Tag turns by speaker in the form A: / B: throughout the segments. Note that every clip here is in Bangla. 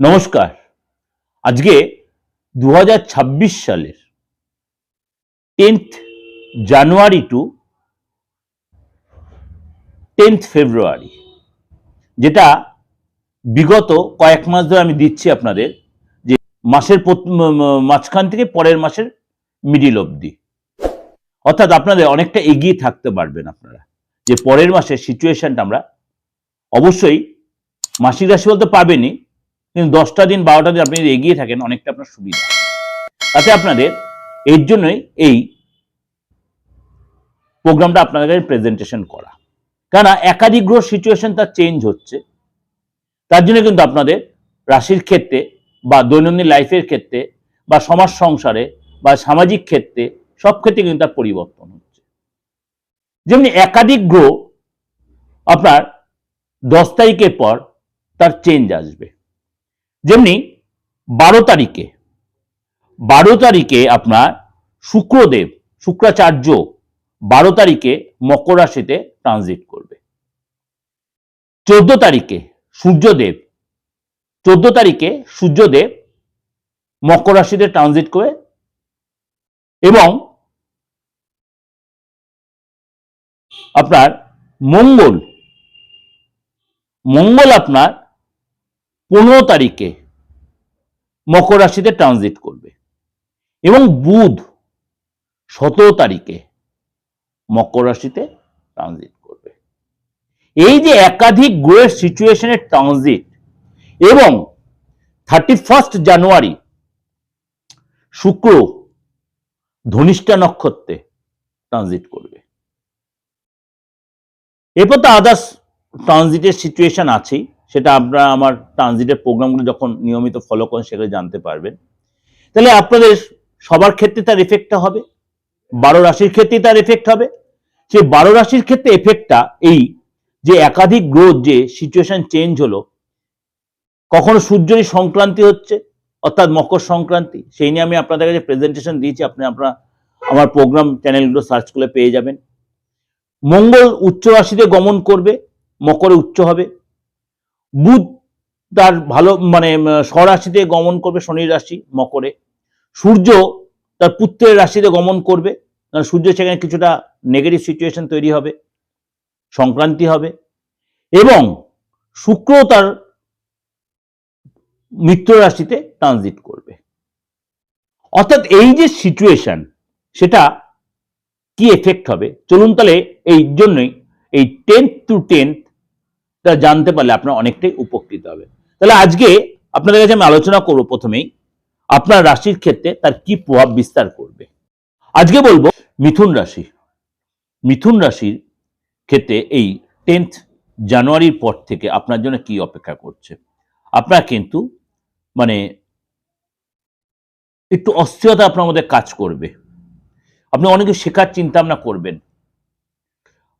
A: নমস্কার। আজকে দু হাজার ছাব্বিশ সালের tenth January to tenth February, যেটা বিগত কয়েক মাস ধরে আমি দিচ্ছি আপনাদের যে মাসের মাঝখান থেকে পরের মাসের মিডিল অবধি। অর্থাৎ আপনাদের অনেকটা এগিয়ে থাকতে পারবেন আপনারা, যে পরের মাসের সিচুয়েশনটা আমরা অবশ্যই মাসিক রাশি বলতে পাবেনই কিন্তু দশটা দিন, বারোটা দিন আপনি যদি এগিয়ে থাকেন, অনেকটা আপনার সুবিধা। তাতে আপনাদের এর জন্যই এই প্রোগ্রামটা আপনাদের কাছে প্রেজেন্টেশন করা। কেননা একাধিক গ্রহ সিচুয়েশন তার চেঞ্জ হচ্ছে। তার জন্য কিন্তু আপনাদের রাশির ক্ষেত্রে বা দৈনন্দিন লাইফের ক্ষেত্রে বা সমাজ সংসারে বা সামাজিক ক্ষেত্রে সব ক্ষেত্রে কিন্তু তার পরিবর্তন হচ্ছে। যেমনি একাধিক গ্রহ আপনার দশ তারিখের পর তার চেঞ্জ আসবে। যেমনি বারো তারিখে বারো তারিখে আপনার শুক্রদেব, শুক্রাচার্য বারো তারিখে মকর রাশিতে ট্রানজিট করবে। চোদ্দ তারিখে সূর্যদেব, চোদ্দ তারিখে সূর্যদেব মকর রাশিতে ট্রানজিট করে এবং আপনার মঙ্গল মঙ্গল আপনার পনেরো তারিখে মকর রাশিতে ট্রানজিট করবে। এবং বুধ সতেরো তারিখে মকর রাশিতে ট্রানজিট করবে। এই যে একাধিক গ্রহের সিচুয়েশনের ট্রানজিট এবং থার্টি ফার্স্ট জানুয়ারি শুক্র ধনিষ্ঠা নক্ষত্রে ট্রানজিট করবে। এরপর তো আদার্স ট্রানজিটের সিচুয়েশন আছেই। সেটা আপনারা আমার ট্রানজিটের প্রোগ্রামগুলো যখন নিয়মিত ফলো করেন, সেগুলো জানতে পারবেন। তাহলে আপনাদের সবার ক্ষেত্রে তার এফেক্টটা হবে। বারো রাশির ক্ষেত্রেই তার এফেক্ট হবে। সেই বারো রাশির ক্ষেত্রে এফেক্টটা এই যে একাধিক গ্রোথ যে সিচুয়েশন চেঞ্জ হলো, কখনো সূর্যেরই সংক্রান্তি হচ্ছে, অর্থাৎ মকর সংক্রান্তি, সেই নিয়ে আমি আপনাদের কাছে প্রেজেন্টেশন দিয়েছি। আপনি আপনারা আমার প্রোগ্রাম চ্যানেলগুলো সার্চ করে পেয়ে যাবেন। মঙ্গল উচ্চ রাশিতে গমন করবে, মকরে উচ্চ হবে। বুধ তার ভালো মানে স্বরাশিতে গমন করবে শনির রাশি মকরে। সূর্য তার পুত্রের রাশিতে গমন করবে, কারণ সূর্য সেখানে কিছুটা নেগেটিভ সিচুয়েশন তৈরি হবে, সংক্রান্তি হবে। এবং শুক্র তার মিত্র রাশিতে ট্রানজিট করবে। অর্থাৎ এই যে সিচুয়েশন সেটা কি এফেক্ট হবে? চলুন তাহলে এই জন্যই এই টেন্থ টু টেন্থ তা জানতে পারলে আপনার অনেকটাই উপকৃত হবে তাহলে আজকে আপনাদের কাছে আমি আলোচনা করব প্রথমেই, আপনার রাশির ক্ষেত্রে তার কি প্রভাব বিস্তার করবে? আজকে বলব মিথুন রাশি। মিথুন রাশির ক্ষেত্রে এই টেন্থ জানুয়ারির পর থেকে আপনার জন্য কি অপেক্ষা করছে? আপনার কিন্তু মানে একটু অস্থিরতা আপনার মধ্যে কাজ করবে। আপনি অনেক শেখার চিন্তা ভাবনা করবেন।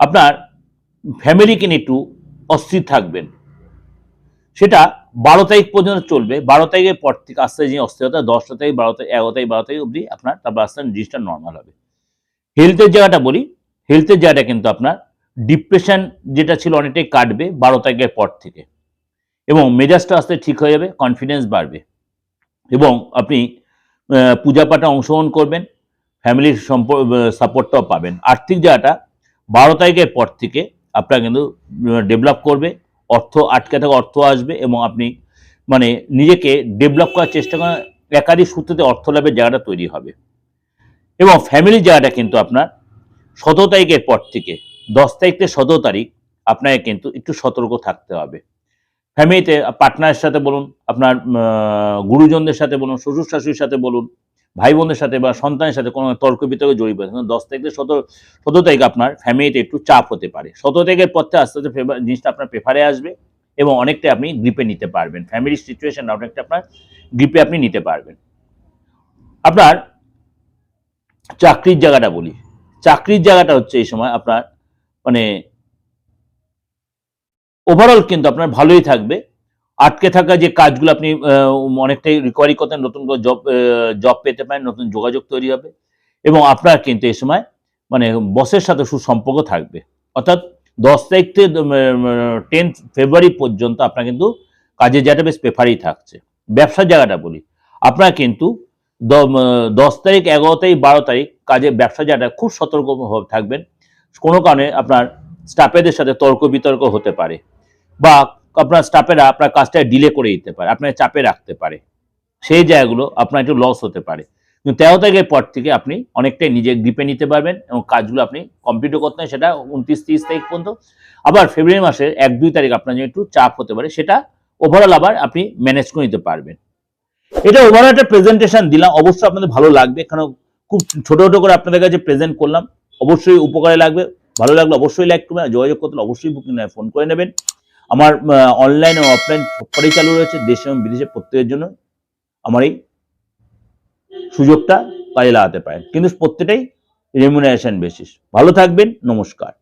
A: আপনার ফ্যামিলিকে নিয়ে একটু অস্থির থাকবেন। সেটা বারো তারিখ পর্যন্ত চলবে। বারো তারিখের পর থেকে আস্তে যে অস্থিরতা, দশটা তারিখ বারো তারিখ, এগারো তারিখ, বারো তারিখ অবধি আপনার তারপর আস্তে জিনিসটা নর্মাল হবে। হেলথের জায়গাটা বলি হেলথের জায়গাটা কিন্তু আপনার ডিপ্রেশন যেটা ছিল অনেকটাই কাটবে বারো তারিখের পর থেকে। এবং মেজাজটা আস্তে ঠিক হয়ে যাবে কনফিডেন্স বাড়বে। এবং আপনি পূজা পাঠে অংশগ্রহণ করবেন ফ্যামিলির সাপোর্টটাও পাবেন। আর্থিক জায়গাটা বারো তারিখের পর থেকে আপনার কিন্তু ডেভেলপ করবে, অর্থ আটকে থাকা অর্থ আসবে এবং আপনি মানে নিজেকে ডেভেলপ করার চেষ্টা করেন একাধিক সূত্রতে অর্থ লাভের জায়গাটা তৈরি হবে। এবং ফ্যামিলির জায়গাটা কিন্তু আপনার সতেরো তারিখের পর থেকে, দশ তারিখ থেকে সতেরো তারিখ আপনাকে কিন্তু একটু সতর্ক থাকতে হবে। ফ্যামিলিতে পার্টনারের সাথে বলুন, আপনার গুরুজনদের সাথে বলুন, শ্বশুর শাশুড়ির সাথে বলুন ভাই বোনদের সাথে বা সন্তানের সাথে কোনো তর্ক বিতর্কে জড়িত আছে দশ থেকে সতেরো সতেরো তারিখ আপনার ফ্যামিলিতে একটু চাপ হতে পারে। সতেরো তারিখের পর থেকে আস্তে আস্তে জিনিসটা আপনার প্রেফারে আসবে এবং অনেকটা আপনি গ্রিপে নিতে পারবেন। ফ্যামিলির সিচুয়েশন অনেকটা আপনার গ্রিপে আপনি নিতে পারবেন। আপনার চাকরির জায়গাটা বলি। চাকরির জায়গাটা হচ্ছে এই সময় আপনার মানে ওভারঅল কিন্তু আপনার ভালোই থাকবে। আটকে থাকা যে কাজগুলো আপনি অনেকটাই রিকোয়ারি করতেন, নতুন করে জব জব পেতে পারেন, নতুন যোগাযোগ তৈরি হবে এবং আপনার কিন্তু এই সময় মানে বসের সাথে সুসম্পর্ক থাকবে। অর্থাৎ দশ তারিখ থেকে টেন্থ ফেব্রুয়ারি পর্যন্ত আপনার কিন্তু কাজের জায়গাটা বেশ প্রেফারই থাকছে। ব্যবসার জায়গাটা বলি, আপনার কিন্তু দশ তারিখ, এগারো তারিখ, বারো তারিখ কাজে ব্যবসা জায়গাটা খুব সতর্ক থাকবেন। কোনো কারণে আপনার স্টাফেদের সাথে তর্ক বিতর্ক হতে পারে বা আপনার স্টাফেরা আপনার কাজটা ডিলে করে দিতে পারে, আপনার চাপে রাখতে পারে। সেই জায়গাগুলো আপনার একটু লস হতে পারে। কিন্তু তেরো তারিখের পর থেকে আপনি অনেকটাই নিজে গ্রিপে নিতে পারবেন এবং কাজগুলো আপনি কমপ্লিটও করতে হয় সেটা উনত্রিশ তিরিশ তারিখ পর্যন্ত। আবার ফেব্রুয়ারি মাসের এক দুই তারিখ আপনার জন্য একটু চাপ হতে পারে, সেটা ওভারঅল আবার আপনি ম্যানেজ করে নিতে পারবেন। এটা ওভারঅল একটা প্রেজেন্টেশন দিলাম, অবশ্যই আপনাদের ভালো লাগবে কারণ খুব ছোট ছোট করে আপনাদের কাছে প্রেজেন্ট করলাম। অবশ্যই উপকারে লাগবে, ভালো লাগলে অবশ্যই লাইক করবেন যোগাযোগ করতে অবশ্যই বুকিং ফোন করে নেবেন। আমার অনলাইন ও অফলাইন সবকটাই চালু রয়েছে দেশে এবং বিদেশে প্রত্যেকের জন্য আমার এই সুযোগটা কাজে লাগাতে পারেন। কিন্তু প্রত্যেকটাই রেমুনারেশন বেসিস ভালো থাকবেন, নমস্কার।